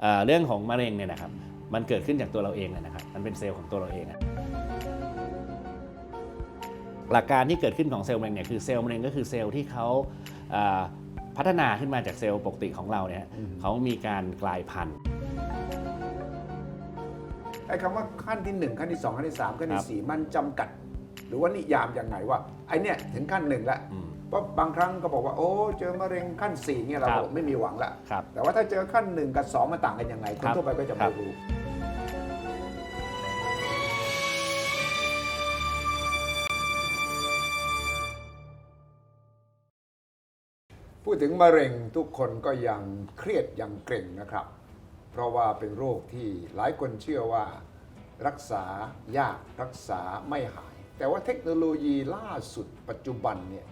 เอ่อเรื่องของมะเร็งเนี่ยนะครับ มันเกิดขึ้นจากตัวเราเองเลยนะครับ มันเป็นเซลล์ของตัวเราเองอะหลักการที่เกิดขึ้นของเซลล์มะเร็งเนี่ยคือเซลล์มะเร็งก็คือเซลล์ที่เขาเอ่อพัฒนาขึ้นมาจากเซลล์ปกติของเราเนี่ยเขามีการกลายพันธุ์ไอ้คำว่าขั้นที่หนึ่งขั้นที่สองขั้นที่สามขั้นครัที่บสี่มันจำกัด หรือว่านิยามยังไงว่าไอ้เนี่ยถึงขั้นหนึ่งแล้วอืม เพราะบางครั้งก็บอกว่าโอ้เจอมะเร็งขั้นสี่เนี่ยเราครับบอกไม่มีหวังละครับแต่ว่าถ้าเจอขั้นหนึ่งกับสองมันต่างกันยังไงคคนรับทั่วไปก็จะครัไม่บ รู้ พูดถึงมะเร็งทุกคนก็ยังเครียดยังเกร็งนะครับ เพราะว่าเป็นโรคที่หลายคนเชื่อว่ารักษายากรักษาไม่หาย แต่ว่าเทคโนโลยีล่าสุดปัจจุบันเนี่ย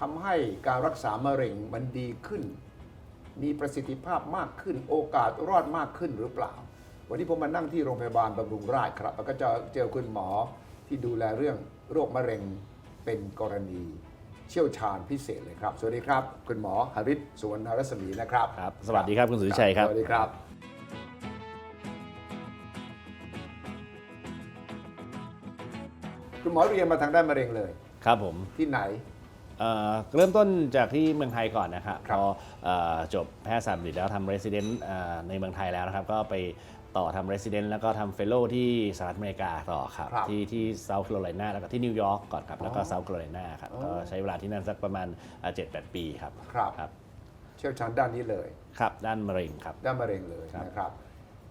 ทำให้การรักษามะเร็งมันดีขึ้น มีประสิทธิภาพมากขึ้น โอกาสรอดมากขึ้นหรือเปล่า วันนี้ผมมานั่งที่โรงพยาบาลบำรุงราษฎร์ครับ แล้วก็จะเจอคุณหมอที่ดูแลเรื่องโรคมะเร็งเป็นกรณีเชี่ยวชาญพิเศษเลยครับ สวัสดีครับ คุณหมอหริศสุวรรณรัศมีนะครับครับ สวัสดีครับคุณสุทธิชัยครับ สวัสดีครับ คุณหมอเรียนมาทางด้านมะเร็งเลย ครับผม ที่ไหน เอ่อเริ่มต้นจากที่เมืองไทยก่อนนะครับครับพอเอ่อจบแพทยศาสตร์บัณฑิตแล้วทำ resident เอ่อในเมืองไทยแล้วนะครับ ก็ไปต่อทำ resident แล้วก็ทำ fellow ที่สหรัฐอเมริกาต่อครับ ครับที่ที่ South Carolina แล้วก็ที่นิวยอร์กก่อนครับ แล้วก็อ๋อ South Carolina ครับ อ๋อ ก็ใช้เวลาที่นั่นสักประมาณเจ็ดแปดปีครับ ครับ ครับ เชี่ยวชาญด้านนี้เลย ครับ ด้านมะเร็งครับ ด้านมะเร็งเลยครับ นะครับ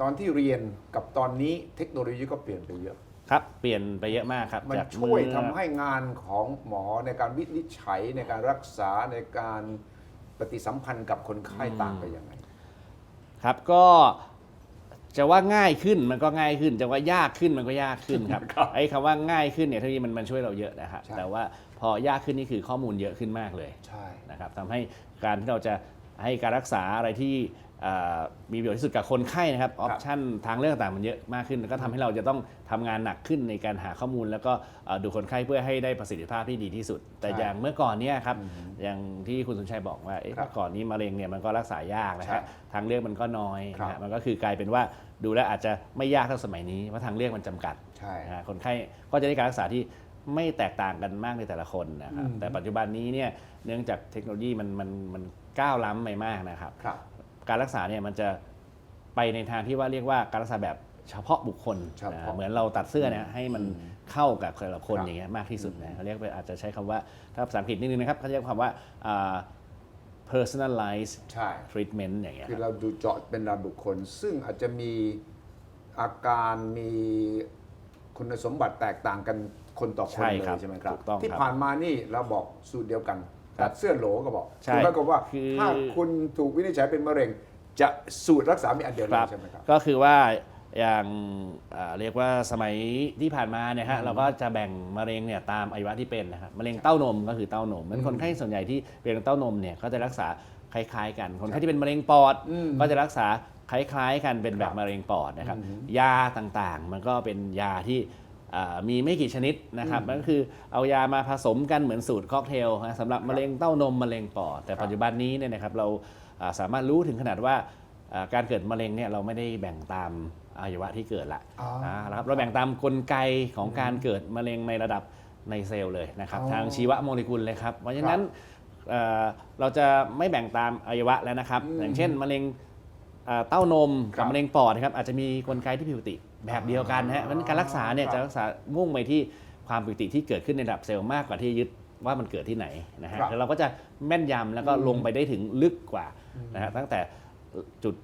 ตอนที่เรียนกับตอนนี้เทคโนโลยีก็เปลี่ยนไปเยอะ ครับ เปลี่ยนไปเยอะมากครับมันจากช่วยเมื่อทำให้งานของหมอในการวินิจฉัยในการรักษาในการปฏิสัมพันธ์กับคนไข้ต่างไปยังไง ครับก็จะว่าง่ายขึ้นมันก็ง่ายขึ้น จะว่ายากขึ้นมันก็ยากขึ้นครับครับไอ้คำว่าง่ายขึ้นเนี่ยเท่านี้มันมันช่วยเราเยอะนะครับใช่ แต่ว่าพอยากขึ้นนี่คือข้อมูลเยอะขึ้นมากเลย ใช่ นะครับทำให้การที่เราจะให้การรักษาอะไรที่เอ่อ มีประโยชน์ที่สุดกับคนไข้นะครับออปชันทางเลือกต่างๆมันเยอะมากขึ้นแล้วก็ทำให้เราจะต้องทำงานหนักขึ้นในการหาข้อมูล แล้วก็เอ่อดูคนไข้เพื่อให้ได้ประสิทธิภาพที่ดีที่สุด แต่ใช่อย่างเมื่อก่อนเนี่ยครับอย่างที่คุณสุนชัยบอกว่าเอ๊ะครับเมื่อก่อนนี้มะเร็งเนี่ยมันก็รักษายากนะใช่ฮะทางเลือกมันก็น้อยครับนะฮะมันก็คือกลายเป็นว่าดูแล้วอาจจะไม่ยากเท่าสมัยนี้เพราะทางเลือกมันจำกัดใช่นะฮะคนไข้ก็จะได้การรักษาที่ไม่แตกต่างกันมากในแต่ละคนนะครับอืมแต่ปัจจุบันนี้เนี่ยเนื่องจากเทคโนโลยีมันมันมันก้าวล้ำไปมากนะครับครับ การรักษาเนี่ยมันจะไปในทางที่ว่าเรียกว่าการรักษาแบบเฉพาะบุคคลเฉพาะนะเหมือนเราตัดเสื้อเนี่ยให้มันเข้ากับแต่ละคนครับอย่างเงี้ยมากที่สุดนะเขาเรียกว่าอาจจะใช้คำว่าถ้าภาษาอังกฤษนิดนึงนะครับเขาเรียกคำว่าอ่า personalized ใช่ treatment อย่างเงี้ยคือครับเราดูเจาะเป็นรายบุคคล ซึ่งอาจจะมีอาการมีคุณสมบัติแตกต่างกันคนต่อคนใช่เลยครับใช่ไหมครับ ถูกต้องที่ครับ ผ่านมานี่เราบอกสูตรเดียวกันครั ตับดเสื้อโหลก็บอกใช่คือหมายความว่าคือ ถ้าคุณถูกวินิจฉัยเป็นมะเร็ง จะสูตรรักษามีอันเดียวเลครัยบใช่ไหมครับ ก็คือว่าอย่างอ่าเรียกว่าสมัยที่ผ่านมาเนี่ยฮะเราก็จะแบ่งมะเร็งเนี่ยตามอายุที่เป็นนะครับมะเร็งเต้านมก็คือเต้านมมันคนไข้ส่วนใหญ่ที่เป็นเต้านมเนี่ยก็จะรักษาคล้าย ๆ กัน คนไข้ที่เป็นมะเร็งปอดอืมก็จะรักษาคล้าย ๆ กันเป็นแบครับบมะเร็งปอดนะครับอืมยาต่างๆ มันก็เป็นยาที่อ่า มีไม่กี่ชนิดนะครับอืมมันก็คือเอายามาผสมกันเหมือนสูตรค็อกเทลนะสำหรับมะเร็งเต้านมมะเร็งปอดแต่ครับปัจจุบันนี้เนี่ยนะครับเราอ่าสามารถรู้ถึงขนาดว่าอ่าการเกิดมะเร็งเนี่ยเราไม่ได้แบ่งตามอวัยวะที่เกิดละอ๋ออ่านะครับเราแบ่งตามกลไกของการเกิดมะเร็งในระดับในเซลล์เลยนะครับอ๋อทางชีวโมเลกุลเลยครับ เพราะฉะนั้นเอ่อเราจะไม่แบ่งตามอวัยวะแล้วนะครับอืมอย่างเช่นมะเร็งอ่าเต้านมครักับบมะเร็งปอดนะครับอาจจะมีกลไกที่ผิดปกติ แบบเดียวกันนะฮะเพราะฉะนั้นการรักษาเนี่ยครับจะรักษามุ่งไปที่ความผิดปกติที่เกิดขึ้นในระดับเซลล์มากกว่าที่ยึดว่ามันเกิดที่ไหนนะฮะครับแล้วเราก็จะแม่นยำแล้วก็อืมลงไปได้ถึงลึกกว่านะฮะตั้งแต่จุด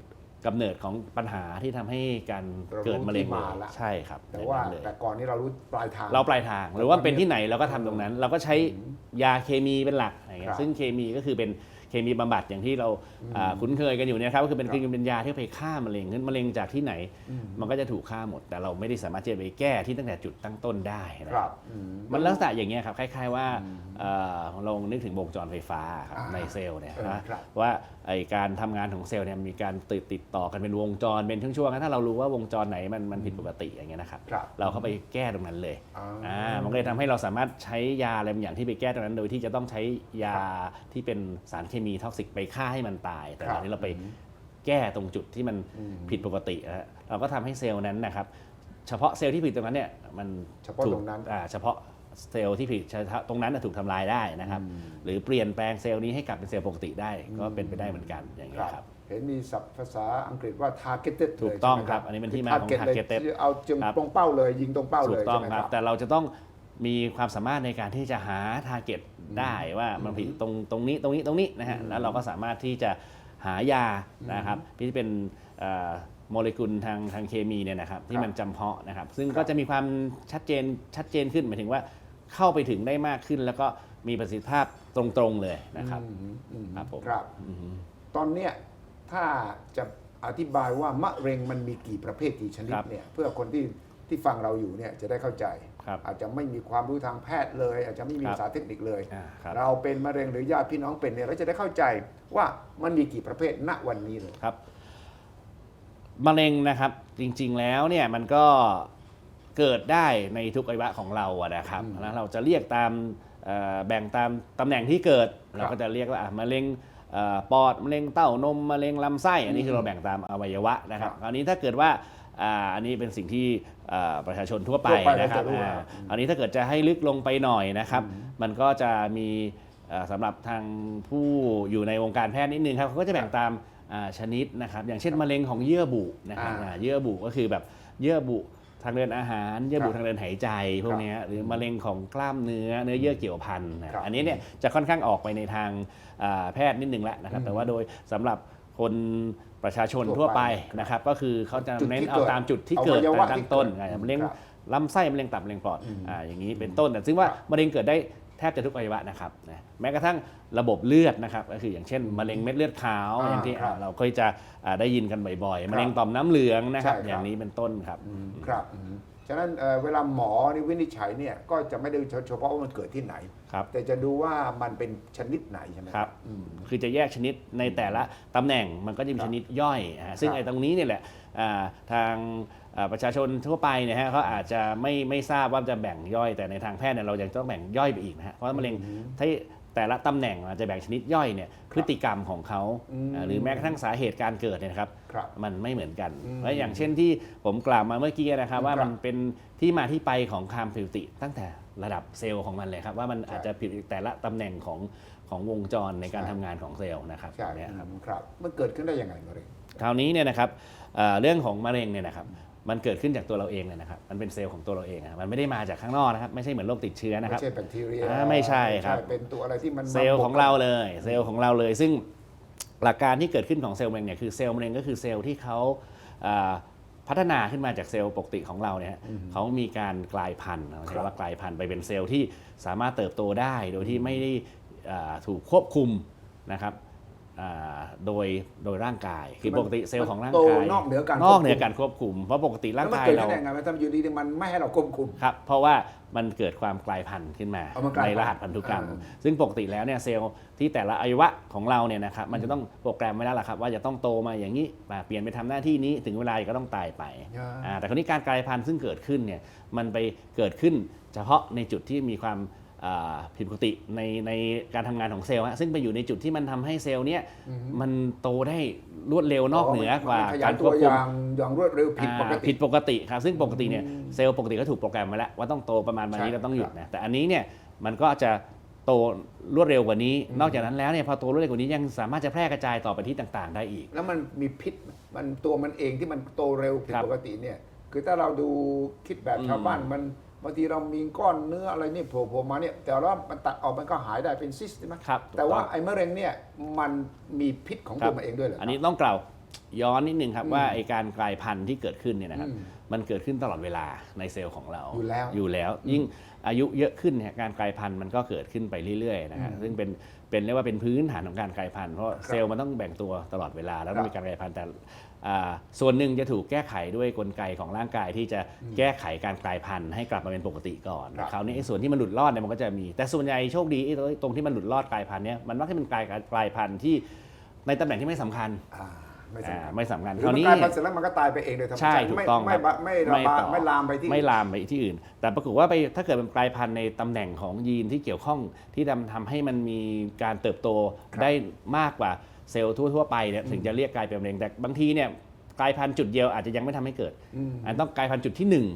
กำเนิดของปัญหาที่ทำให้การเกิดมะเร็งเรารู้ที่เลมายละ ใช่ครับแต่ว่าอย่งนั้นเลย แต่ก่อนนี้เรารู้ปลายทาง เราปลายทางหรือว่าเป็นที่ไหนเราก็ทำตรงนั้น เราก็ใช้ยาเคมีเป็นหลักอะไรเงี้ครัยบซึ่งเคมีก็คือเป็น เคมีบำบัดอย่างที่เราอ่าคุ้นเคยกันอยู่เนี่ยครับก็คือเป็นครับคือเป็นยาที่ไปฆ่ามะเร็งนั้นมะเร็งจากที่ไหนอืมมันก็จะถูกฆ่าหมด แต่เราไม่ได้สามารถจะไปแก้ที่ตั้งแต่จุดตั้งต้นได้นะคครัรับบอืมมันลักษณะอย่างเงี้ยครับคล้ายๆว่าเอ่อเรานึกถึงวงจรไฟฟ้าครับอ่าในเซลล์เนี่ยเออนะครับว่าไอการทำงานของเซลล์เนี่ยมีการติดติดต่อกันเป็นวงจรเป็นช่วงๆถ้าเรารู้ว่าวงจรไหนมันมันผิดปกติอย่างเงี้ยนะครับครับเราเข้าไปแก้ตรงนั้นเลยอ่าอ่ามันก็เลยทำให้เราสามารถใช้ยาอะไรบางอย่างที่ไปแก้ตรงนั้น โดยที่จะต้องใช้ยาที่เป็นสารเคมีท็อกซิกไปฆ่าให้มันตาย แต่ครับตอนนี้เราไปแก้ตรงจุดที่มันผิดปกตินะฮะเราก็ทำให้เซลล์นั้นนะครับ เฉพาะเซลล์ที่ผิดตรงนั้นเนี่ยมันเฉพาะถูกตรงนั้นอ่าเฉพาะเซลล์ที่ผิดเฉพาะตรงนั้นนะถูกทำลายได้นะครับ หรือเปลี่ยนแปลงเซลล์นี้ให้กลับเป็นเซลล์ปกติได้ก็เป็นไปได้เหมือนกันอย่างคนี้รับยครับเห็นมีศัพท์ภาษาอังกฤษว่า targeted ถูกต้องเลยใช่ไหมครับ อันนี้เป็นที่มาของ target เลย targeted ที่เอาจึงครับตรงเป้าเลยยิงตรงเป้าถูเลยกต้อใช่งไหมคครัรับบแต่เราจะต้องมีความสามารถในการที่จะหาทาร์เก็ต ได้ว่ามันผิดตรงตรงนี้ตรงนี้ตรงนี้นะฮะแล้วเราก็สามารถที่จะหายานะครับที่เป็นเอ่อโมเลกุลทางทางเคมีเนี่ยนะครับที่มันจำเพาะนะครับ ซึ่งครับก็จะมีความชัดเจนชัดเจนขึ้นหมายถึงว่าเข้าไปถึงได้มากขึ้น แล้วก็มีประสิทธิภาพตรงๆเลยนะครับอืมอืมครับผมครับอือฮึตอนเนี้ยถ้าจะอธิบายว่ามะเร็งมันมีกี่ประเภทกี่ชนิดครับเนี่ยเพื่อคนที่ที่ฟังเราอยู่เนี่ยจะได้เข้าใจ ครับอาจจะไม่มีความรู้ทางแพทย์เลย อาจจะไม่มีครับ ภาษาเทคนิคเลย อ่าครับ เราเป็นมะเร็งหรือญาติพี่น้องเป็นเนี่ยเราจะได้เข้าใจว่ามันมีกี่ประเภทณวันนี้เลย ครับมะเร็งนะครับจริงๆแล้วเนี่ยมันก็เกิดได้ในทุกอวัยวะของเราอะนะครับแล้วเราจะเรียกตามเอ่อแบ่งตามตำแหน่งที่เกิด เราก็จะเรียกว่าอะมะเร็งเอ่อปอดมะเร็งเต้านมมะเร็งลำไส้อันนี้คือเราแบ่งตามอวัยวะนะครับครับคราวนี้ถ้าเกิดว่า อ่าอันนี้เป็นสิ่งที่เอ่อประชาชนทั่วไปทั่วไปนะครับเราจะรู้อ่าว่าอันนี้ถ้าเกิดจะให้ลึกลงไปหน่อยนะครับ มันก็จะมีเอ่อสำหรับทางผู้อยู่ในวงการแพทย์นิดนึงครับเขาก็จะแบ่งตามอ่าชนิดนะครับ อย่างเช่นมะเร็งของเยื่อบุนะครับอ่าอ่าเยื่อบุก็คือแบบเยื่อบุทางเดินอาหาร เยื่อบุครับทางเดินหายใจพวคกรับเนี้ยหรือมะเร็งของกล้ามเนื้อเนื้อเยื่อเกี่ยวพันนะครับอันนี้เนี่ยอืมจะค่อนข้างออกไปในทางอ่าแพทย์นิดนึงแล้วนะครับอืมแต่ว่าโดยสำหรับคน ประชาชนทั่ทั่ววไปไปนะครับก็คือเขาจะจุดที่เน้นเอาเกิดตามจุดที่เกิดอวัยวะตั้ที่งต้นเกิดอ่ามะเร็งครับลำไส้มะเร็งตับมะเร็งปอดอ่าอย่างนี้เป็นต้นแต่ซึ่งว่าครับมะเร็งเกิดได้แทบจะทุกอวัยวะนะครับนะแม้กระทั่งระบบเลือดนะครับก็คืออย่างเช่นมะเร็งเม็ดเลือดขาวอ่าอย่างที่ครับอ่าเราเคยจะอ่าได้ยินกันบ่อยครับๆมะเร็งต่อมน้ำเหลืองนะครับใช่ครับอย่างนี้เป็นต้นครับครับอืม ฉะนั้นเอ่อเวลาหมอนี่วินิจฉัยเนี่ยก็จะไม่ได้เฉพาะว่ามันเกิดที่ไหน ครับ แต่จะดูว่ามันเป็นชนิดไหนใช่ไหม ครับอืมคือจะแยกชนิดในแต่ละตำแหน่งมันก็จะมีครับชนิดย่อยอ่าซึ่งครับไอ้ตรงนี้เนี่ยแหละอ่าทางอ่าประชาชนทั่วไปเนี่ยฮะเขาอาจจะไม่ไม่ทราบว่าจะแบ่งย่อยแต่ในทางแพทย์เนี่ยเรายังต้องแบ่งย่อยไปอีกนะฮะเพราะมะเร็งที่ แต่ละตำแหน่งอาจจะแบ่งชนิดย่อยเนี่ยพฤติกรรมของเขาอืมอ่าหรือแม้กระทั่งสาเหตุการเกิดเนี่ยนะครับครับมันไม่เหมือนกันอืมและอย่างเช่นที่ผมกล่าวมาเมื่อกี้นะครับว่าครับมันเป็นที่มาที่ไปของความผิดปกติ ตั้งแต่ระดับเซลล์ของมันเลยครับว่ามันอาจจะผิดแต่ละตำแหน่งของของวงจรในการใช่ทำงานของเซลล์นะครับใช่เนี่ยครับอืมครับมันเกิดขึ้นได้ยังไงมะเร็งคราวนี้เนี่ยนะครับเอ่อเรื่องของมะเร็งเนี่ยนะครับ มันเกิดขึ้นจากตัวเราเองเลยนะครับมันเป็นเซลล์ของตัวเราเองอะมันไม่ได้มาจากข้างนอกนะครับไม่ใช่เหมือนโรคติดเชื้อนะคไม่รับ ใช่แบคทีเรียอ่าไม่ใช่ครับ เป็นตัวอะไรที่มันเซลล์ของเราเลยเซลล์ของเราเลย ซึ่งหลักการที่เกิดขึ้นของเซลล์มะเร็งเนี่ยคือเซลล์มะเร็งก็คือเซลล์ที่เขาอ่าพัฒนาขึ้นมาจากเซลล์ปกติของเราเนี่ยฮะเขามีการกลายพันธุ์เราใช้ว่ากลายพันธุ์ไปเป็นเซลล์ที่สามารถเติบโตได้ โดยที่ไม่ได้อ่าถูกควบคุมนะครับอ่า โดยโดยร่างกาย คือปกติเซลล์ของร่างโตกายนอกเหนือการนอกเหนือควบคุมการควบคุมเพราะปกติร่างแล้วมันกายเกิดเราขึ้นได้ยังไงมันทำอยู่ดีๆมันไม่ให้เราควบคุมครับเพราะว่ามันเกิดความกลายพันธุ์ขึ้นมาเอามันกลายในพันธุ์รหัสพันธุกรรมอ่าซึ่งปกติแล้วเนี่ยเซลล์ที่แต่ละอวัยวะของเราเนี่ยนะครับมันจะต้องโปรแกรมไว้แล้วล่ะครับ ว่าจะต้องโตมาอย่างนี้มาเปลี่ยนไปทำหน้าที่นี้ถึงเวลาก็ต้องตายไปอ่าอ่าแต่คราวนี้การกลายพันธุ์ซึ่งเกิดขึ้นเนี่ยมันไปเกิดขึ้นเฉพาะในจุดที่มีความอ่า ผิดปกติในในการทำงานของเซลล์ฮะซึ่งไปอยู่ในจุดที่มันทำให้เซลล์เนี่ยมันโตได้รวดเร็วนอกเหนือกว่ามันขยาการยคตัววบอคุมย่างอย่างรวดเร็วผิดปกอ่าติผิดปกติครับซึ่งปกติเนี่ยเซลล์ปกติก็ถูกโปรแกรมมาแล้วว่าต้องโตประมาณวันนี้ใช่เราต้องหยุดครับนะแต่อันนี้เนี่ยมันก็จะโตรวดเร็วกว่านี้ นอกจากนั้นแล้วเนี่ยพอโตรวดเร็วกว่านี้ยังสามารถจะแพร่กระจายต่อไปที่ต่างๆ ได้อีก แล้วมันมีพิษมันตัวมันเองที่มันโตเร็วผิดครับปกติเนี่ยคือถ้าเราดูคิดแบบอืมชาวบ้านมัน บางทีเรามีก้อนเนื้ออะไรนี่โผล่ๆมาเนี่ยแต่ว่ามันตัดออกมันก็หายได้เป็นซิสใช่ไหมครับแต่ว่าถูกองไอ้มะเร็งเนี่ยมันมีพิษของครัตับวมันเองด้วยเหรออันนนี้ต้องกล่าวย้อนนิดนึงครับอืมว่าไอการกลายพันธุ์ที่เกิดขึ้นเนี่ยนะครับอืมมันเกิดขึ้นตลอดเวลาในเซลล์ของเราอยู่แล้ว อยู่แล้ว ยิ่งอายุเยอะขึ้นเนี่ยการกลายพันธุ์มันก็เกิดขึ้นไปเรื่อยๆนะฮะอืมซึ่งเป็นเป็นเรียกว่าเป็นพื้นฐานของการกลายพันธุ์เพราะครับเซลล์มันต้องแบ่งตัวตลอดเวลาแล้วครัต้อบงมีการกลายพันธุ์แต่อ่า ส่วนหนึ่งจะถูกแก้ไขด้วยกลไกของร่างกายที่จะแก้ไขการกลายพันธุ์ให้กลับมาเป็นปกติก่อนครับคราวนี้ไอ้ส่วนที่มันหลุดรอดเนี่ยมันก็จะมี แต่ส่วนใหญ่โชคดีไอ้ตรงที่มันหลุดรอดกลายพันธุ์เนี่ยมันมักจะเป็นกลายกลายพันธุ์ที่ในตำแหน่งที่ไม่สำคัญอ่าไม่สำอ่าคัญไม่สำคัญหรืคอราวมันนี้กลายพันธุ์เสร็จแล้วมันก็ตายไปเองโดยธรรมใช่ชาติถูกไม่ต้องไม่ครับไม่ระบาดต่อไม่ลามไปที่ไม่ลามไปที่อื่น แต่ปรากฏว่าไปถ้าเกิดมันกลายพันธุ์ในตำแหน่งของยีนที่เกี่ยวข้องที่ทำทำให้มันมีการเติบโตครับได้มากกว่า เซลล์ทั่วๆไปเนี่ยถึงจะเรียกกลายเป็นมะเร็งแต่บางทีเนี่ยกลายพันธุ์จุดเดียวอาจจะยังไม่ทำให้เกิดอืมอันต้องกลายพันธุ์จุดที่หนึ่ง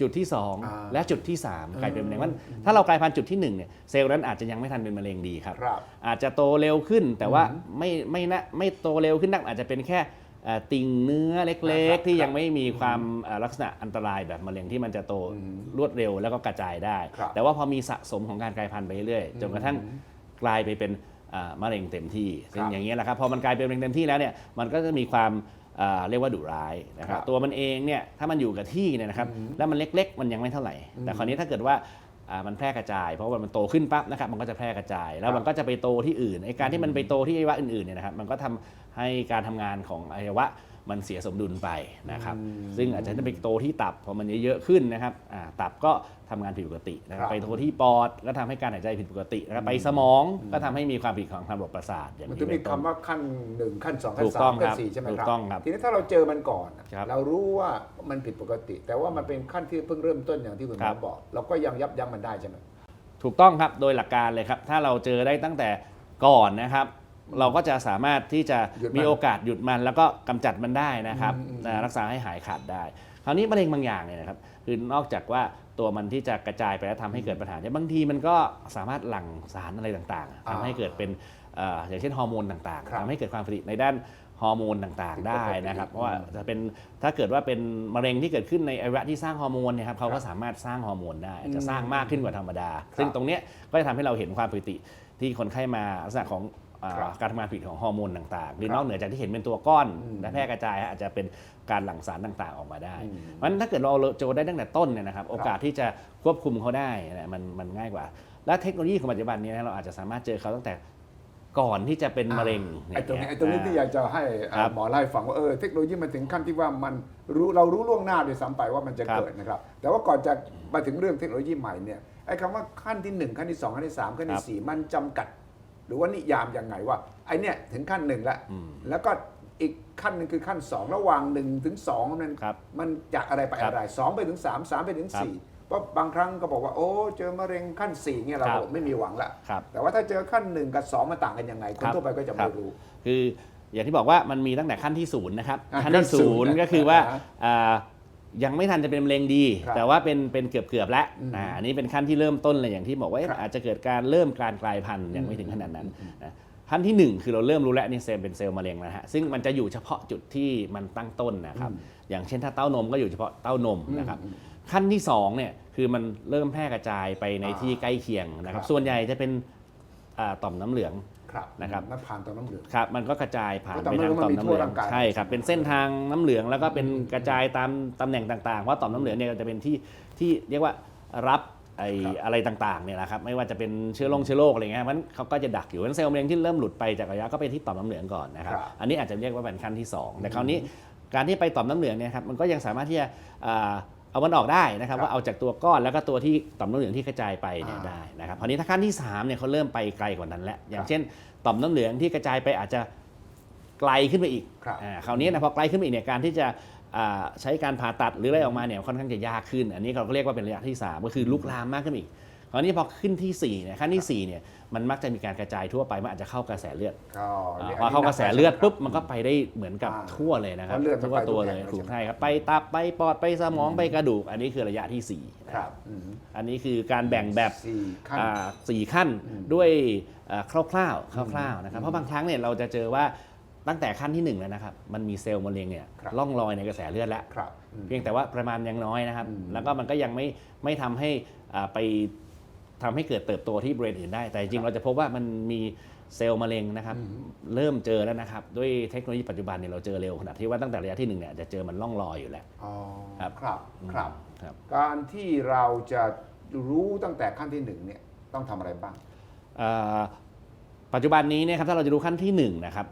จุดที่สองอ่าและจุดที่สามกลายเป็นมะเร็งมันถ้าเรากลายพันธุ์จุดที่หนึ่งเนี่ยเซลล์นั้นอาจจะยังไม่ทันเป็นมะเร็งดีครับครับ อาจจะโตเร็วขึ้นแต่ว่าไม่ไม่นะไม่โตเร็วขึ้นนักอาจจะเป็นแค่เอ่อติ่งเนื้อเล็กครับๆที่ยังไม่มีความเอ่อลักษณะอันตรายแบบมะเร็งที่มันจะโตรวดเร็วแล้วก็กระจายได้ครับแต่ว่าพอมีสะสมของการกลายพันธุ์ไปเรื่อยๆจนกระทั่งกลายไปเป็นอ่า มะเร็งเต็มที่ซึ่งครับอย่างนี้ยแหละครับพอมันกลายเป็นมะเร็งเต็มที่แล้วเนี่ยมันก็จะมีความอ่าเรียกว่าดุร้ายนะคครัรับบตัวมันเองเนี่ยถ้ามันอยู่กับที่เนี่ยนะครับแล้วมันเล็ก ๆ มันยังไม่เท่าไหร่ แต่คราวนี้ถ้าเกิดว่าอ่ามันแพร่กระจาย เพราะว่ามันโตขึ้นปั๊บนะครับมันก็จะแพร่กระจาย แล้วมันก็จะไปโตที่อื่นไอ้การที่มันไปโตที่อวัยวะอื่นๆเนี่ยนะครับมันก็ทำให้การทำงานของอวัยวะ มันเสียสมดุลไปนะครับ ซึ่งอาจจะไปโตที่ตับพอมันเยอะๆขึ้นนะครับอ่าตับก็ทำงานผิดปกตินะคครัรับบไปโตที่ปอดก็ทำให้การหายใจผิดปกตินะครับไปสมองก็ทำให้มีความผิดของทางระบบประสาทอย่างมันนี้จะมีเป็นต้นคำว่าขั้นหนึ่งขั้นสองขั้นถูกสาต้อมงขั้นครับสี่ใช่ไหมถูกครับต้องครับทีนี้ถ้าเราเจอมันก่อนครับเรารู้ว่ามันผิดปกติ แต่ว่ามันเป็นขั้นที่เพิ่งเริ่มต้นอย่างที่คุณหมครัอบบอก เราก็ยังยับยั้งมันได้ใช่ไหมถูกต้องครับโดยหลักการเลยครับถ้าเราเจอได้ตั้งแต่ก่อนนะครับ เราก็จะสามารถที่จะหยุดมันมีโอกาสหยุดมัน แล้วก็กำจัดมันได้นะครับอืมอืมนะรักษาให้หายขาดได้ คราวนี้มะเร็งบางอย่างเนี่ยนะครับคือนอกจากว่าตัวมันที่จะกระจายไปแล้วทำให้เกิดปัญหาเนี่ยบางทีมันก็สามารถหลั่งสารอะไรต่างๆทำให้เกิดเป็นเอ่ออย่างเช่นฮอร์โมนต่างครับๆทำให้เกิดความผลิตในด้านฮอร์โมนต่างๆ ได้นะครับ เพราะว่าอืมจะเป็นถ้าเกิดว่าเป็นมะเร็งที่เกิดขึ้นในอวัยวะที่สร้างฮอร์โมนเนี่ยครับเขาก็สามารถสร้างฮอร์โมนได้อาจจะสร้างมากขึ้นกว่าธรรมดา ซึ่งตรงเนี้ยก็จะทำให้เราเห็นความผิดปกติที่คนไข้มาลักษณะของ อ่าครับการทำงานผิดของฮอร์โมนต่างๆ หรือครับนอกเหนือจากที่เห็นเป็นตัวก้อนอืมและแพร่กระจายฮะอาจจะเป็นการหลั่งสารต่างๆออกมาได้อืมเพราะฉะนั้นถ้าเกิดเราเจอได้ตั้งแต่ต้นเนี่ยนะครับ โอกาสที่จะควบคุมเขาได้เนี่ยมันมันง่ายกว่า และเทคโนโลยีของปัจจุบันเนี้เราอาจจะสามารถเจอเขาตั้งแต่ก่อนที่จะเป็นมะเร็งไอ้ตรงนี้ย่าไอ้เยตรงนี้ที่อยากจะให้อ่าครับหมอเล่าให้ฟังว่าเออเทคโนโลยีมันถึงขั้นที่ว่ามันรู้เรารู้ล่วงหน้าด้วยซ้ำไปว่ามันจะครับเกิดนะครับ แต่ว่าก่อนจะมาถึงเรื่องเทคโนโลยีใหม่เนี่ยไอ้คำว่าขั้นที่หนึ่งขั้นที่สองขั้นที่สามขั้นครัที่บสี่มันจำกัดห รือว่านิยามยังไงว่าไอ้เนี่ยถึงขั้นหนึ่งแล้วอืมแล้วก็อีกขั้นหนึงคือขั้นสองระหว่างหนึ่งถึงสองมันครับมันจากอะไรไปครับอะไรสองไปถึงสามสามไปถึงครับสี่เพราะบางครั้งก็บอกว่าโอ้เจอมะเร็งขั้นสี่เนี่ยเราครับบอกไม่มีหวังละครับแต่ว่าถ้าเจอขั้นหนึ่งกับสองมันต่างกันยังไง คนครับทั่วไปก็จะครัไม่บรู้ คืออย่างที่บอกว่ามันมีตั้งแต่ขั้นที่ศูนย์นะครับอะขั้นที่ขั้นศูศูนนย์ย์ก็คือว่าอ่าอ่า ยังไม่ทันจะเป็นมะเร็งดี ครับแต่ว่าเป็นเป็นเกือบเกือบๆแล้วอืมอ่าอันนี้เป็นขั้นที่เริ่มต้นเลยอย่างที่บอกว่าเอ๊ะครับอาจจะเกิดการเริ่มการกลายพันธุ์ยังไม่ถึงขนาดนั้นนะขั้นที่หนึ่งคือเราเริ่มรู้แล้วนี่เซลล์เป็นเซลล์มะเร็งแล้วฮะซึ่งมันจะอยู่เฉพาะจุดที่มันตั้งต้นนะครับ อย่างเช่นถ้าเต้านมก็อยู่เฉพาะเต้านมนะครับ ขั้นที่สองเนี่ยคือมันเริ่มแพร่กระจายไปในอ่าที่ใกล้เคียงนะครัครับบ ส่วนใหญ่จะเป็นอ่าต่อมน้ำเหลือง ครับนะครับมันผ่านต่อมน้ำเหลือง ครับมันก็กระจายผ่านต่อมไปทางน้ำเหลืองต่อมมันมีน้ำทั่เหวลืองร่างกายใช่ครับเป็นเส้นทางน้ำเหลืองแล้วก็เป็นกระจายตามตำแหน่งต่างๆเพราะต่อมน้ำเหลืองเนี่ยจะเป็นที่ที่เรียกว่ารับไอ้ครับอะไรต่างๆเนี่ยนะครับไม่ว่าจะเป็นเชื้อโรคเชื้อโรคอะไรเงี้ยมันเขาก็จะดักอยู่เพราะฉะนั้นเซลล์มะเร็งที่เริ่มหลุดไปจากระยะก็ไปที่ต่อมน้ำเหลืองก่อนนะครับครับ อันนี้อาจจะเรียกว่าเป็นขั้นที่สองแต่คราวนี้การที่ไปต่อมน้ำเหลืองเนี่ยครับมันก็ยังสามารถที่จะอ่า เอามันออกได้นะครับครับว่าเอาจากตัวก้อนแล้วก็ตัวที่ต่อมน้ำเหลืองที่กระจายไปเนี่ยอ่าได้นะครับคราวนี้ถ้าขั้นที่สามเนี่ยเขาเริ่มไปไกลกว่านั้นแล้วอย่าคงรับเช่น ต่อมน้ำเหลืองที่กระจายไปอาจจะไกลขึ้นไปอีกครับอ่าคราวนี้นะพอไกลขึ้นไปอีกเนี่ยการที่จะอ่าใช้การผ่าตัดหรืออะไรออกมาเนี่ยค่อนข้างจะยากขึ้น อันนี้เราก็เรียกว่าเป็นระยะที่ 3 ก็คือลุกลามมากขึ้นอีกคราวนี้พอขึ้นที่4เนี่ยขั้นที่4เนี่ย มันมักจะมีการกระจายทั่วไปมันอาจจะเข้ากระแสเลือดก็อ่านี่ยพอเข้ากระแสเลือดปุ๊บครับมันก็ไปได้เหมือนกับอ่าทั่วเลยนะครับเพราะเลือดมันทั่วไปตัวทุกเลแห่ยงเลยถูกใช่ไหม ใช่ครับไปตับไปปอดไปสมองไปกระดูก อันนี้คือระยะที่สี่นะครับอืมอันนี้คือการแบ่งแบบ สี่ขั้น อ่าสี่ขั้นด้วยเอ่อคร่าวๆคร่าวๆนะครับเพราะบางครั้งเนี่ยเราจะเจอว่าตั้งแต่ขั้นที่หนึ่งแล้วนะครับมันมีเซลล์มะเร็งเนี่ยครับ ล่องลอยในกระแสเลือดแล้ว ครับอืม เพียงแต่ว่าประมาณยังน้อยนะครับอืมแล้วก็มันก็ยังไม่ไม่ทำให้อ่าไป ทำให้เกิดเติบโตที่บริเวณอื่นได้ แต่จริงๆเราจะพบว่ามันมีเซลล์มะเร็งนะครับ เริ่มเจอแล้วนะครับ ด้วยเทคโนโลยีปัจจุบันเนี่ยเราเจอเร็วขนาดที่ว่าตั้งแต่ระยะที่หนึ่งเนี่ยจะเจอมันล่องลอยอยู่แล้วอ๋อครับครับครับครับ การที่เราจะรู้ตั้งแต่ขั้นที่หนึ่งเนี่ยต้องทำอะไรบ้างเอ่อปัจจุบันนี้เนี่ยครับถ้าเราจะดูขั้นที่1นะครับ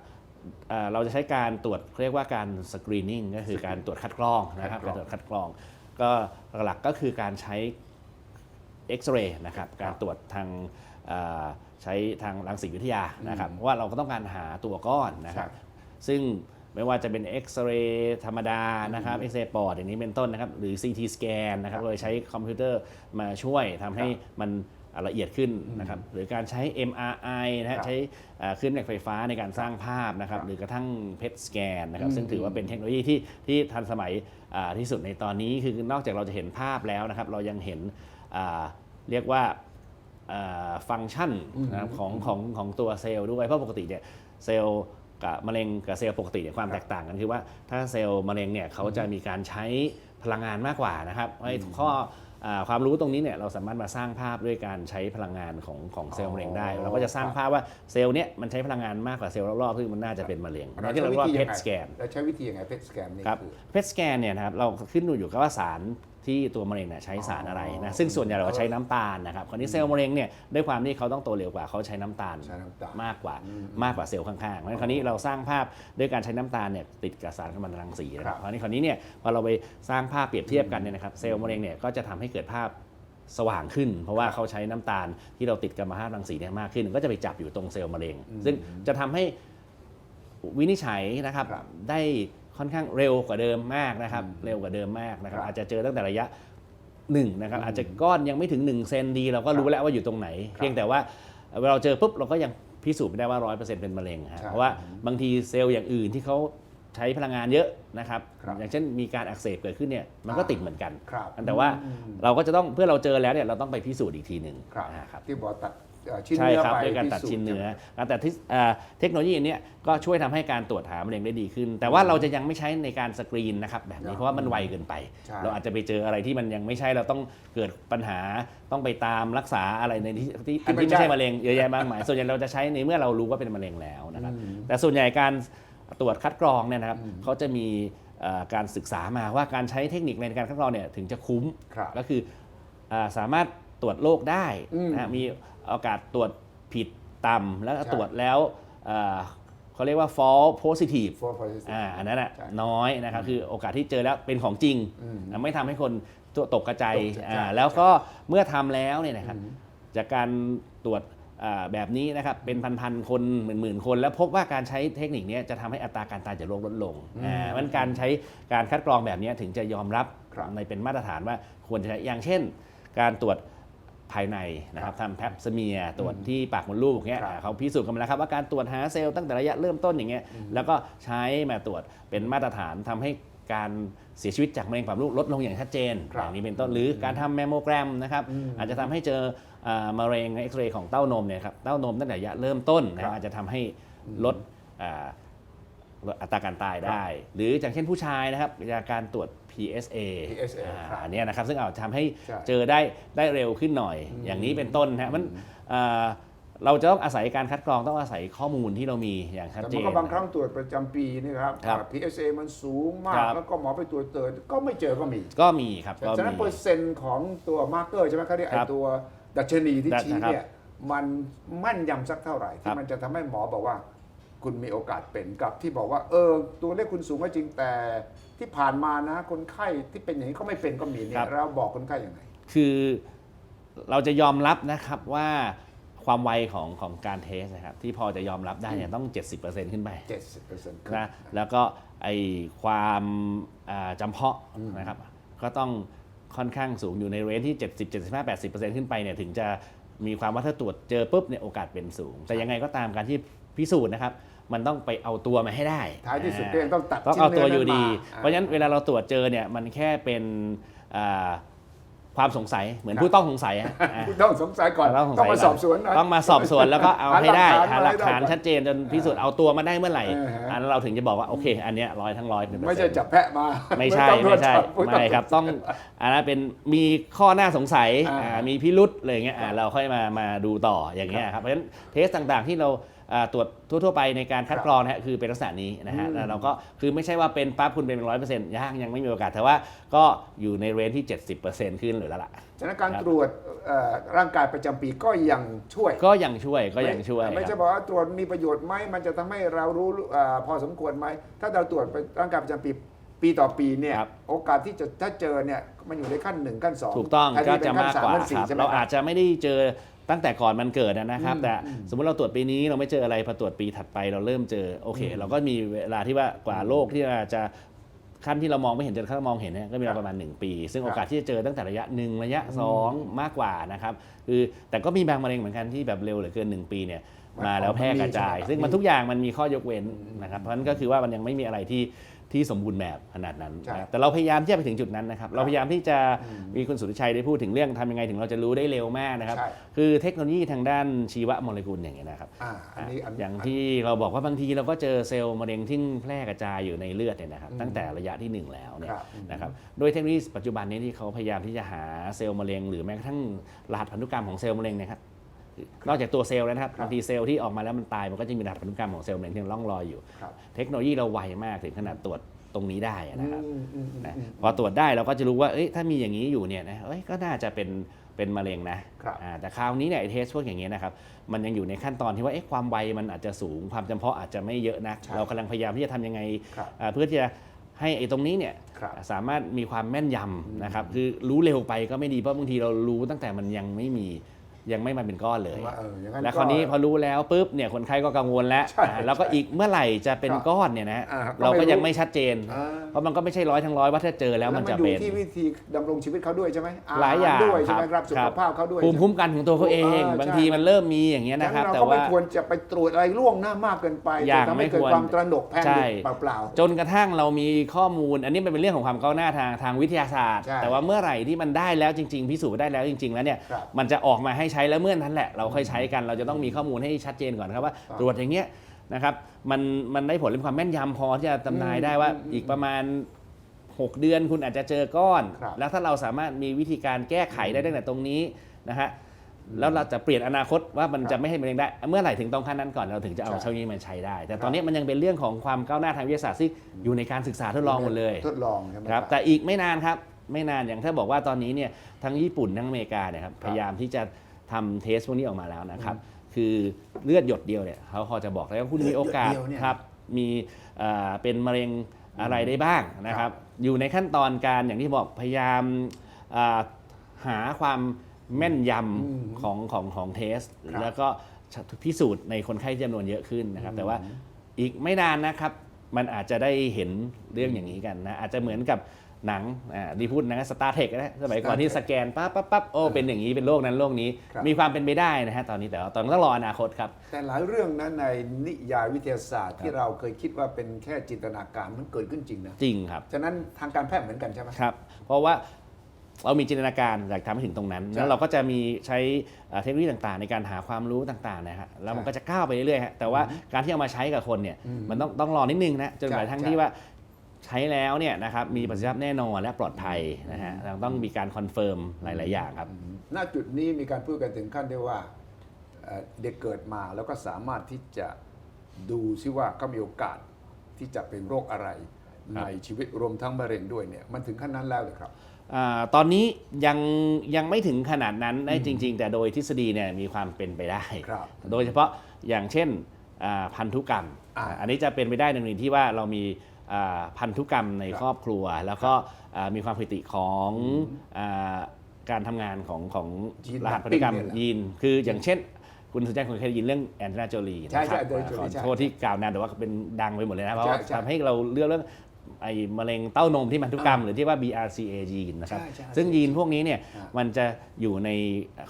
เอ่อเราจะใช้การตรวจเรียกว่าการสกรีนนิ่งก็คือการตรวจคัดกรองนะครับคัดกรองการตรวจคัดกรอง ก็หลักๆก็คือการใช้ เอ็กซเรย์นะครับการตรวจทางเอ่อใช้ทางรังสีวิทยานะครับเพราะว่าเราก็ต้องการหาตัวก้อนนะครับ ซึ่งไม่ว่าจะเป็นเอ็กซเรย์ธรรมดานะครับเอ็กซเรย์ปอดอย่างนี้เป็นต้นนะครับ หรือ CT สแกนนะครับครับโดยใช้คอมพิวเตอร์มาช่วยทำให้มันอ่าละเอียดขึ้นนะครับหรือการใช้ MRI นะครัฮะบใช้อ่าคลื่นแม่เหล็กไฟฟ้าในการสร้างภาพนะครับครับหรือกระทั่งเพ t สแกนนะครับอืมซึ่งถือว่าเป็นเทคโนโลยีที่ที่ทันสมัยอ่าที่สุดในตอนนี้คือนอกจากเราจะเห็นภาพแล้วนะครับ เรายังเห็นอ่า เรียกว่าอ่าฟังก์ชันนะครับของของของตัวเซลล์ด้วย เพราะปกติเนี่ยเซลล์กับมะเร็งกับเซลล์ปกติเนี่ยความครับแตกต่างกันคือว่าถ้าเซลล์มะเร็งเนี่ยเขาจะมีการใช้พลังงานมากกว่านะครับให้ข้ออ่าความรู้ตรงนี้เนี่ยเราสามารถมาสร้างภาพด้วยการใช้พลังงานของของเซลล์มะเร็งได้อ๋อเราก็จะสร้างภาพว่าเซลล์เนี่ยมันใช้พลังงานมากกว่าเซลล์รอบๆซึ่งมันน่าจะเป็นมะเร็งนั่นที่เราเรียกว่าเพ t สแกนเราใช้วิธียังไงเพชรสแกนนี่ครับคือเพชรสแกนเนี่ยนะครับเราขึ้นอยู่กับว่าสาร ที่ตัวมะเร็งเนี่ยใช้สารอะไรอ๋นะอซึ่งส่วนใหญ่เราก็ใช้น้ำตาลนะครับคราวนี้เซลล์มะเร็งเนี่ยด้วยความที่เขาต้องโตเร็วกว่าเขาใช้น้ำตาลใช้น้ำตาลมากกว่ามากกว่าเซลล์ข้างๆเพราะฉะนั้นคราวนี้เราสร้างภาพด้วยการใช้น้ำตาลเนี่ยติดกับสารกัมมันตรังสีนะคครัรับบคราวนี้คราวนี้เนี่ยพอเราไปสร้างภาพเปรียบเทียบกันเนี่ยนะครับเซลล์มะเร็งเนี่ยก็จะทำให้เกิดภาพสว่างขึ้น เพราะว่าเขาใช้น้ำตาลที่เราติดกัมมันตรังสีเนี่ยมากขึ้น ก็จะไปจับอยู่ตรงเซลล์มะเร็ง ซึ่งจะทำให้วินิจฉัยนะครับครับได้ ค่อนข้างเร็วกว่าเดิมมากนะครับ เร็วกว่าเดิมมากนะครับครับ อาจจะเจอตั้งแต่ระยะหนึ่งนะครับอาจจะก้อนยังไม่ถึง1เซนดี เราก็รู้แล้วว่าอยู่ตรงไหนครับเพียงแต่ว่าเวลาเราเจอปุ๊บเราก็ยังพิสูจน์ไม่ได้ว่า100%เป็นมะเร็งฮะใช่เพราะว่าบางทีเซลล์อย่างอื่นที่เขาใช้พลังงานเยอะนะครับครับอย่างเช่นมีการอักเสบเกิดขึ้นเนี่ยมันก็อ่าติดเหมือนกันครับแต่ว่าเราก็จะต้องเพื่อเราเจอแล้วเนี่ยเราต้องไปพิสูจน์อีกทีหนึ่งครับอ่าครับที่บอกตัดเอ่อ ชิ้นใช่เนื้อครับไปด้วยการตัดพิสูจชิ้นเนื้อใช่ไหมการตัดที่อ่าเทคโนโลยีอันเนี้ยก็ช่วยทำให้การตรวจหามะเร็งได้ดีขึ้น แต่ว่าเราจะยังไม่ใช้ในการสกรีนนะครับแบบนี้เพราะว่ามันไวเกินไปใช่เราอาจจะไปเจออะไรที่มันยังไม่ใช่เราต้องเกิดปัญหาต้องไปตามรักษาอะไรในที่ที่อันที่ไม่ใช่มะเร็งเยอะแยะมากมายส่วนใหญ่เราจะใช้ในเมื่อเรารู้ว่าเป็นมะเร็งแล้วนะครับแต่ส่วนใหญ่การตรวจคัดกรองเนี่ยนะครับเขาจะมีเอ่อการศึกษามาว่าการใช้เทคนิคในการคัดกรองเนี่ยถึงจะคุ้มครับก็คืออาสามารถ ตรวจโรคได้อืมนะฮะมีโอกาสตรวจผิดต่ำแล้วก็ใช่ตรวจแล้วเอ่อเขาเรียกว่า false positive for positive อ่าอันนั้นอะใช่น้อยนะครับคือโอกาสที่เจอแล้วเป็นของจริงอืมนะไม่ทำให้คนตัวตกกระจายตกกระจายอ่าแล้วก็เมื่อทำแล้วเนี่ยนะครับจากการตรวจอ่าแบบนี้นะครับเป็นพันๆคนหมื่นๆคน แล้วพบว่าการใช้เทคนิคเนี้ยจะทำให้อัตราการตายจากโรคลดลงอ่ามันการใช้การคัดกรองแบบเนี้ยถึงจะยอมรับครับในเป็นมาตรฐานว่าควรจะใช้อย่างเช่น การตรวจ ภายในนะครับทำแพปสเมียร์ตรวจที่ปากมดลูกเงี้ยครับอ่าเขาพิสูจน์กันมาแล้วครับว่าการตรวจหาเซลล์ตั้งแต่ระยะเริ่มต้นอย่างเงี้ยแล้วก็ใช้มาตรวจเป็นมาตรฐานทำให้การเสียชีวิตจากมะเร็งปากมดลูกลดลงอย่างชัดเจนครับอย่างนี้เป็นต้นหรือการทำแมมโมแกรมนะครับอาจจะทำให้เจออ่ามะเร็งเอ็กซเรย์ของเต้านมเนี่ยครับเต้านมตั้งแต่ระยะเริ่มต้นนะคครัรับบอาจจะทำให้ลดอ่าลดอัตราการตายได้ หรืออย่างเช่นผู้ชายนะครับจากการตรวจ PSA PSA อ่าครับอันเนี้ยนะครับซึ่งอาจจะทำให้ใช่เจอได้ได้เร็วขึ้นหน่อยอย่างนี้เป็นต้นนะฮะมันอ่าเราจะต้องอาศัยการคัดกรองต้องอาศัยข้อมูลที่เรามีอย่างชัดแต่เจมันน ก็บางครั้งตรวจประจำปีนี่ครับ ครับอ่า PSA มันสูงมาคกรับ แล้วก็หมอไปตรวจเจอก็ไม่เจอก็มีก็มีครับก็ฉะนั้นมี เปอร์เซ็นต์ของตัวมาร์เกอร์ใช่ไหมครับที่ไอครับตัวดัชนีที่ดัชชี้ครับเนี่ยมันแมั่นยำสักเท่าไหร่ ครัที่บ มันจะทำให้หมอบอกว่า คุณมีโอกาสเป็นกับที่บอกว่า เออ ตัวเลขคุณสูงก็จริงแต่ ที่ผ่านมานะคนไข้ที่เป็นอย่างนี้ก็ไม่เป็นก็มีเนี่ครัยบ เราบอกคนไข้ยังไงคือเราจะยอมรับนะครับว่าความไวของของการเทสนะครับที่พอจะยอมรับได้เนี่ยต้อง 70%ขึ้นไป70%นะแล้วก็ไอความอ่าจำเพาะนะครับก็ต้องค่อนข้างสูงอยู่ในเรนจ์ที่ 70 75 80 ขึ้นไปเนี่ยถึงจะมีความว่าถ้าตรวจเจอปุ๊บเนี่ยโอกาสเป็นสูง แต่ยังไงก็ตามการที่พิสูจน์นะครับ มันต้องไปเอาตัวมาให้ได้ท้ายที่สุดอ่ก็ยังต้องตัดต้องเอาตัวอยู่ดีชิ้นเนื้อนั้นมาเพราะฉะนั้นเวลาเราตรวจเจอเนี่ยมันแค่เป็นอ่าความสงสัยเหมือนผู้ต้องสงสัยอะอ่าคุณต้องสงสัยก่อนเราต้องสงสัยต้องมาสอบสวนหน่อยต้องมาสอบสวนแล้วก็เอาให้ได้หาหาหหลัลักกฐาฐานนมาให้ได้ชัดเจนจนพิสูจน์เอาตัวมาได้เมื่อไหร่เออฮะอันนั้นเราถึงจะบอกว่าโอเค อันเนี้ยร้อยทั้งร้อยไม่ใช่จับแพะมาไม่ใช่ต้องไม่ใช่จับผู้ต้องไม่ครับต้องอันนั้นเป็นมีข้อหน้าสงสัยอ่าอ่ามีพิรุษอะไรอย่างเงี้ยอ่าเราค่อยมามาดูต่ออย่างเงี้ยครับเพราะฉะนั้นเทสต่างๆที่เราอ่า ตรวจทั่วๆไปในการคัดกรองนะฮะคือเป็นลักษณะนี้นะฮะอืมแล้วเราก็คือไม่ใช่ว่าเป็นปั๊บคุณเป็นร้อยเปอร์เซ็นต์ย่างยังไม่มีโอกาสแต่ว่าก็อยู่ในเรนจ์ที่ 70%ขึ้นหรือแล้วล่ะฉะนั้นการครับตรวจเอ่อร่างกายประจำปีก็ยังช่วย ก็ยังช่วยก็ยังช่วยไม่คใช่รับ บอกว่าตรวจมีประโยชน์ไหมมันจะทำให้เรารู้เอ่อพอสมควรไหม ถ้าเราตรวจไปร่างกายประจำปีปีต่อปีเนี่ยครับ โอกาสที่จะถ้าเจอเนี่ยมันอยู่ในขั้นหนึ่งขั้นสองถูกต้องแทนก็ที่เป็จะนขั้นมากสามกว่าขั้นคสี่รับใช่ไหมเราคอารับจจะไม่ได้เจอ ตั้งแต่ก่อนมันเกิดนะครับอืมแต่อืมสมมุติเราตรวจปีนี้เราไม่เจออะไรพอตรวจปีถัดไปเราเริ่มเจอโอเค เราก็มีเวลาที่ว่ากว่าโรคที่จะขั้นที่เรามองไม่เห็นจนขั้นมองเห็นเนี่ยก็มีเวครัลาบประมาณ 1 ปี ซึ่งครับโอกาสที่จะเจอตั้งแต่ระยะหนึ่งระยะ 2 มากกว่านะครับคือแต่ก็มีบางมะเร็งเหมือนกันที่แบบเร็วเหลือเกิน 1 ปีเนี่ยมาแล้วแพร่กระจายมันมีซึ่งมันใช่ไหมทุกอย่างมันมีข้อยกเว้นนะครับเพราะฉะนั้นก็คือว่ามันยังไม่มีอะไรที่ ที่สมบูรณ์แบบขนาดนั้นใช่นะครับแต่เราพยายามที่จะไปถึงจุดนั้นนะครับเราพยายามที่จะมีคุณสุทธิชัยได้พูดถึงเรื่องทำยังไงถึงเราจะรู้ได้เร็วมากนะครับใช่คือเทคโนโลยีทางด้านชีวโมเลกุลอย่างเงี้ยนะครับอ่าอันนี้อันอย่างที่เราบอกว่าบางทีเราก็เจอเซลล์มะเร็งที่แพร่กระจายอยู่ในเลือดเนี่ยนะครับตั้งแต่ระยะที่ 1 แล้วเนี่ยครับนะครับโดยเทคโนโลยีปัจจุบันนี้ที่เขาพยายามที่จะหาเซลล์มะเร็ง หรือแม้กระทั่งรหัสพันธุกรรมของเซลล์มะเร็งเนะครับ นอกจากตัวเซลล์แล้วนะครับครับบางทีเซลล์ที่ออกมาแล้วมันตายมันก็จะมีรหัสพันธุกรรมของเซลล์มะเร็งที่ยังร่องรอยอยู่ครับเทคโนโลยีเราไวมากถึงขนาดตรวจตรงนี้ได้นะครับอืมอืมอืมนะอืมพอตรวจได้เราก็จะรู้ว่าเอ้ยถ้ามีอย่างนี้อยู่เนี่ยนะเอ้ยก็น่าจะเป็นเป็นมะเร็งนะครับอ่าแต่คราวนี้เนี่ยไอ้เทสพวกอย่างเงี้ยนะครับมันยังอยู่ในขั้นตอนที่ว่าเอ๊ะความไวมันอาจจะสูงความจำเพาะอาจจะไม่เยอะนะใช่เรากำลังพยายามที่จะทำยังไงครับอ่าเพื่อที่จะให้ไอ้ตรงนี้เนี่ยครับสามารถมีความแม่นยำนะครับคือรู้เร็วไปก็ไม่ดีเพราะบางทีเรารู้ตั้งแต่มันยังไม่มี ยังไม่มาเป็นก้อนเลย ว่าเอออย่างนั้นแล้วก็คราวนี้พอรู้แล้วปุ๊บเนี่ยคนไข้ก็กังวลแล้วใช่อ่าแล้วก็อีกเมื่อไหร่จะเป็นครับก้อนเนี่ยนะอ่าก็เราก็ไม่รู้ยังไม่ชัดเจน อ่าเพราะมันก็ไม่ใช่ร้อยทั้งร้อยว่าถ้าเจอแล้วมันจะอยู่เป็นที่วิธีดำรงชีวิตเขาด้วยใช่ไหมหลายอย่างด้วยใช่ไหมครับสุคขรับภาพเขาด้วย ภูมิคุ้มกันของตัวเขาเอง เออบางใช่ ทีมันเริ่มมีอย่างเงี้ยนะครับงั้นแต่เราก็ไม่ว่าควรจะไปตรวจอะไรล่วงหน้ามากเกินไปอย่างจะทำให้เกิดไม่ควรความตระหนกแพนิใช่ คเปล่า จนกระทั่งเรามีข้อมูล อันนี้มันเป็นเรื่องของความก้าวหน้าทางทางวิทยาศาสตร์ ใช่แต่ว่าเมื่อไหร่ที่มันได้แล้วจริง ๆ พิสูจน์ได้แล้วจริง ๆ แล้วเนี่ย ครับ มันจะออกมาให้ใช้แล้วเมื่อนั้นแหละเราค่อยใช้กันเราจะต้องมีข้อมูลให้ชัดเจนก่อนครับว่าครับตรวจอย่างเงี้ยนะครับมันมันได้ผลเรื่องความแม่นยำพอที่จะจำหนายได้ว่าอืมอืมอีกประมาณ 6 เดือนคุณอาจจะเจอก้อน ครับ แล้วถ้าเราสามารถมีวิธีการแก้ไขได้ตั้งแต่ตรงนี้นะฮะแล้วเราจะเปลี่ยนอนาคตว่ามันครับจะไม่ให้มะเร็งได้ เมื่อไหร่ถึงตรงขั้นนั้นก่อนเราถึงจะเอาใช่เช่านี้มาใช้ได้ แต่ครับตอนนี้มันยังเป็นเรื่องของความก้าวหน้าทางวิทยาศาสตร์ที่อยู่ในการศึกษาทดลองหมดเลย ทดลองใช่ไหม ครับแต่อีกไม่นานครับไม่นานอย่างถ้าบอกว่าตอนนี้เนี่ยทั้งญี่ปุ่นทั้งอเมริกาเนี่ยครับพยายามที่จะ ทำเทสพวกนี้ออกมาแล้วนะครับ คือเลือดหยดเดียวเนี่ยเขาพอจะบอกได้ว่าคุณมีโอกาสเลือดหยดเดียวเนี่ย ครับมีเอ่อเป็นมะเร็งอะไรได้บ้างนะครับ อยู่ในขั้นตอนการอย่างที่บอกพยายามอ่าหาความแม่นยอืมำของของของเทส ครับแล้วก็พิสูจน์ในคนไข้จำนวนเยอะขึ้นนะครับ แต่ว่าอีกไม่นานนะครับ มันอาจจะได้เห็นเรื่องอย่างนี้กันนะ อาจจะเหมือนกับ หนังอ่าดีพูดหนะสตาร์เทคนะสมัยก่อนที่ Star สแกนปั๊บปั๊บปั๊บโอ้เป็นอย่างนี้เป็นโรคนั้นโรคนี้ ครับ มีความเป็นไปได้นะฮะตอนนี้แต่ว่าตอนนต้องรออนาคตครับ แต่หลายเรื่องนั้นในนิยายวิทยาศาสตร์ที่เราเคยคิดว่าเป็นแค่จินตนาการมันเกิดขึ้นจริงนะ จริงครับ ฉะนั้นทางการแพทย์เหมือนกันใช่ไหม ครับ เพราะว่าเรามีจินตนาการอยากทำให้ถึงตรงนั้น ใช่แล้วเราก็จะมีใช้เอ่อเทคโนโลยีต่างๆ ในการหาความรู้ต่างๆนะฮะ แล้วมันก็จะก้าวไปเรื่อยๆฮะ แต่ว่าการที่เอามาใช้กับคนเนี่ยอืมมันต้องต้องรอนิดนึงนะ จนกระทั่งใช่ที่ว่าใช้แล้วเนี่ยนะครับมีประสิทธิภาพแน่นอนและปลอดภัยนะฮะเราต้องมีการคอนเฟิร์มหลาย ๆ อย่างครับ ณจุดนี้มีการพูดกันถึงขั้นที่ว่าเอ่อเด็กเกิดมาแล้วก็สามารถที่จะดูซิว่าเขามีโอกาสที่จะเป็นโรคอะไร ในชีวิตรวมทั้งมะเร็งด้วยเนี่ยมันถึงขั้นนั้นแล้วเลยครับ อาตอนนี้ยังยังไม่ถึงขนาดนั้นได้จริง ๆ แต่โดยทฤษฎีเนี่ยมีความเป็นไปได้ ครับโดยเฉพาะอย่างเช่นอ่าพันธุกรรมอ่าอันนี้จะเป็นไปได้ในกรณีที่ว่าเรามีอ่า พันธุกรรมในครับครอบครัว แล้วก็อ่ามีความผิดปกติของอาการทำงานของของยีนรหัสพันธุกรรม mapping เนี่ยเหรอยีนคืออย่างเช่นคุณสุจันคงเคยได้ยินเรื่องแอนเจลินาโจลีใช่นะครับใช่ Angelina Jolie ขอใช่โทษที่กล่าวนานแต่ว่าเป็นดังไปหมดเลยนะ เพราะว่าใช่ใช่ทำให้เราเลือกเรื่องไอ้มะเร็งเต้านมที่พันธุกรรม หรือที่ว่า BRCA ยีนนะครับใช่ใช่ซึ่งยีนพวกนี้เนี่ยอ่ามันจะอยู่ใน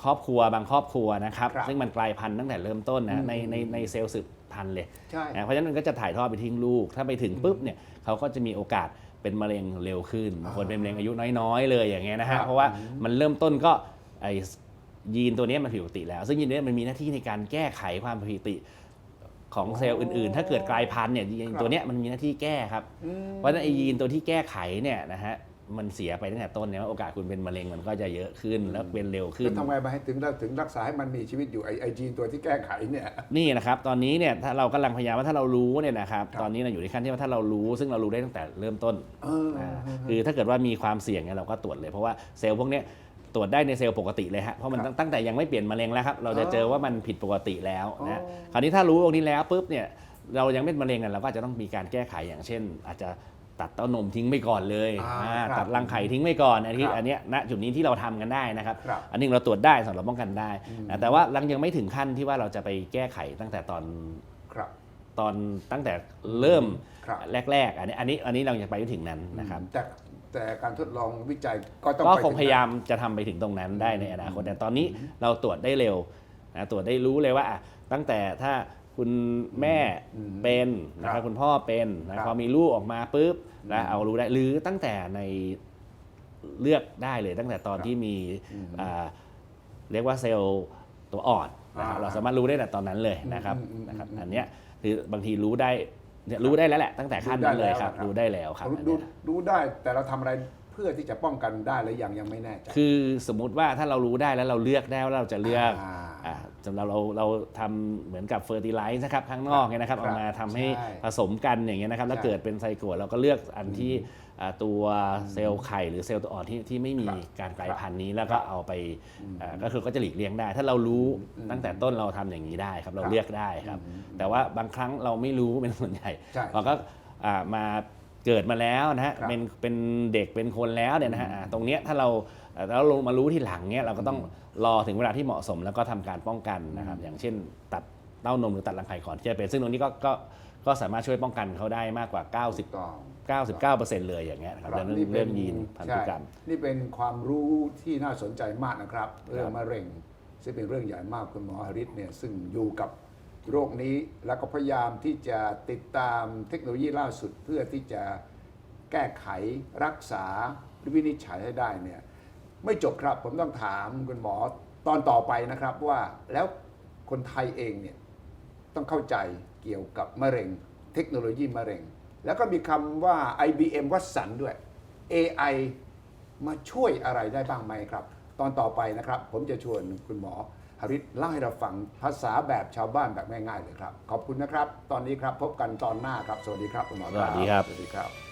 ครอบครัวบางครอบครัวนะครับครับซึ่งมันกลายพันธุ์ตั้งแต่เริ่มต้นอืนะมในในในเซลล์สืบ พันธุ์เลยใช่นะเพราะฉะนั้นมันก็จะถ่ายทอดไปทิ้งลูก ถ้าไปถึงปุ๊บเนี่ยเขาก็จะมีโอกาสเป็นมะเร็งเร็วขึ้นบางคนเป็นมะเร็งอายุน้อยๆ เลยอย่างเงี้ยนะครัฮะบเพราะว่ามันเริ่มต้นก็ไอยีนตัวเนี้ยมันผิดปกติแล้ว ซึ่งยีนตัวเนี้ยมันมีหน้าที่ในการแก้ไขความผิดปกติของเซลล์อื่นๆ ถ้าเกิดกลายพันธุ์เนี่ยยีนตัวเนี้ยมันมีหน้าที่แก้ครับอืมเพราะฉะนั้นไอยีนตัวที่แก้ไขเนี่ยนะฮะ มันเสียไปตั้งแต่ต้นเนี่ยโอกาสคุณเป็นมะเร็งมันก็จะเยอะขึ้นแล้วเป็นเร็วขึ้แล้นวทำไงมาให้ถึงถึงรักษาให้มันมีชีวิตอยู่ไอไอจีนตัวที่แก้ไขเนี่ย นี่นะครับตอนนี้เนี่ยถ้าเรากำลังพยายามว่าถ้าเรารู้เนี่ยนะครับครับตอนนี้เราอยู่ในขั้นที่ว่าถ้าเรารู้ ซึ่งเรารู้ได้ตั้งแต่เริ่มต้น เออ อ่าคือถ้าเกิดว่ามีความเสี่ยงเนี่ยเราก็ตรวจเลย เพราะว่าเซลล์พวกเนี้ยตรวจได้ในเซลล์ปกติเลยฮะเพราะมันครับตั้งแต่ยังไม่เปลี่ยนมะเร็งแล้วครับเราจะอ๋อเจอว่ามันผิดปกติแล้วนะอ๋อ คราวนี้ถ้ารู้ตรงนี้แล้วปุ๊บเนี่ยเรายังไม่เป็นมะเร็งเนี่ยเราก็อาจจะต้องมีการแก้ไขอย่างเช่น อาจจะ ตัดเต้านมทิ้งไปก่อนเลยอ่าอ่าครับตัดรังไข่ทิ้งไปก่อนอันนี้ครับอันเนี้ยณจุดนี้ที่เราทำกันได้นะครับ ครับอันนี้เราตรวจได้สำหรับป้องกันได้นะแต่ว่ายังยังไม่ถึงขั้นที่ว่าเราจะไปแก้ไขตั้งแต่ตอนครับ ตอนตั้งแต่เริ่มครับ แรก ๆ อันนี้อันนี้อันนี้เรายังไปไม่ถึงนั้นนะครับ แต่แต่การทดลองวิจัยก็ต้องก็ไปคงถึพยายามจะทำไปถึงตรงนั้นได้ในอนาคตแต่ตอนนี้เราตรวจได้เร็วนะตรวจได้รู้เลยว่าอะตั้งแต่ถ้า คุณแม่เป็นนะครับคุณพ่อเป็นนะพอมีลูกออกมาปุ๊บนะเอารู้ได้หรือตั้งแต่ในเลือกได้เลยตั้งแต่ตอนที่มีอ่าเรียกว่าเซลล์ตัวอ่อนนะครับอ่าเราสามารถรู้ได้แต่ตอนนั้นเลยนะครับอืมอืมนะครับอืม อันเนี้ยคือบางทีรู้ได้เนี่ยรู้ได้แล้วแหละตั้งแต่ขั้นนั้นเลยครับรู้รู้ได้ได้แล้แล้ววคครัรับบอันดูเนี้ยดูได้แต่เราทำอะไรเพื่อที่จะป้องกันได้หรือยังยังไม่แน่ใจ คือสมมุติว่าถ้าเรารู้ได้แล้วเราเลือกได้ว่าเราจะเลือกอ่าอ่า สำหรับเราเราทำเหมือนกับเฟอร์ติไลซ์นะครับข้างนอกเนี่ยนะครับครับเอามาทำให้ใช่ผสมกันอย่างเงี้ยนะครับแล้วใช่เกิดเป็นไซโกรธเราก็เลือกอันที่อ่าตัวเซลล์ไข่หรือเซลล์ตัวอ่อนที่ที่ไม่มีครับการกลายพันธุ์นี้แล้วก็เอาไปอ่าก็คือก็จะหลีกเลี่ยงได้ ถ้าเรารู้ตั้งแต่ต้นเราทำอย่างนี้ได้ครับเราครับเลือกได้ครับ แต่ว่าบางครั้งเราไม่รู้เป็นส่วนใหญ่ ใช่ เราก็อ่ามา เกิดมาแล้วนะฮะครับเป็นเป็นเด็กเป็นคนแล้วเนี่ยนะฮะอ่าตรงเนี้ยถ้าเราเอ่อแล้วเรามารู้ที่หลังเนี้ยเราก็ต้องรอถึงเวลาที่เหมาะสมแล้วก็ทำการป้องกันนะครับ อย่างเช่น ตัดเต้านมหรือตัดรังไข่ก่อนที่จะเป็นซึ่งตรงนี้ก็ก็ก็สามารถช่วยป้องกันเขาได้มากกว่า 90ต้อง99%เลยอย่างเงี้ยนะครับเรื่องเรื่องยีนพันธุกรรมใช่นี่เป็นความรู้ที่น่าสนใจมากนะครับ เรื่องมะเร็งซึ่งเป็นเรื่องใหญ่มากคุณหมอฮาริสเนี่ยซึ่งอยู่กับ โรคนี้แล้วก็พยายามที่จะติดตามเทคโนโลยีล่าสุดเพื่อที่จะแก้ไขรักษาหรือวินิจฉัยให้ได้เนี่ยไม่จบครับผมต้องถามคุณหมอตอนต่อไปนะครับว่าแล้วคนไทยเองเนี่ยต้องเข้าใจเกี่ยวกับมะเร็ง เทคโนโลยีมะเร็ง แล้วก็มีคำว่า IBM วัสันด้วย AI มาช่วยอะไรได้บ้างไหมครับ ตอนต่อไปนะครับ ผมจะชวนคุณหมอ หริตเล่าให้เราฟังภาษาแบบชาวบ้านแบบง่ายๆเลยครับ ขอบคุณนะครับ ตอนนี้ครับพบกันตอนหน้าครับ สวัสดีครับคุณหมอสวัสดีครับ สวัสดีครับ